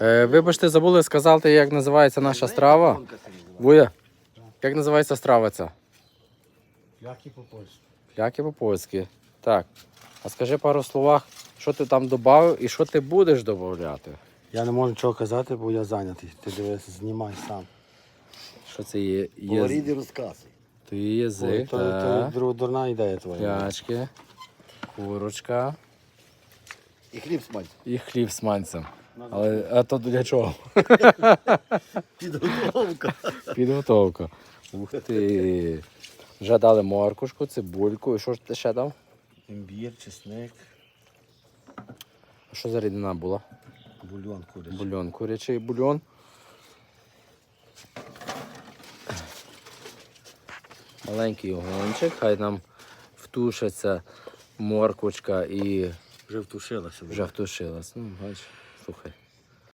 Е, вибачте, забули сказати, як називається наша страва. Вуя, як називається страва ця? Як по польськи. Як по-польськи. Так. А скажи пару словах, що ти там додав і що ти будеш додати? Я не можу нічого казати, бо я зайнятий. Ти дивись, знімай сам. Що це є? є Говори і розказуй. то є язик, то, то, так. дурна ідея твоя. П'ячки, курочка І хліб смать. і хліб з манцем. Але а то для чого? Підготовка. Підготовка. Ух ти. Вже дали моркушку, цибульку. І що ж ти ще дав? Імбір, чесник, А Що за рідина була? бульйон курячий. Бульон, курячий бульон. Маленький огончик, хай нам втушиться морквочка і Вже втушилася. вже втушилась. Ну, бач, слухай.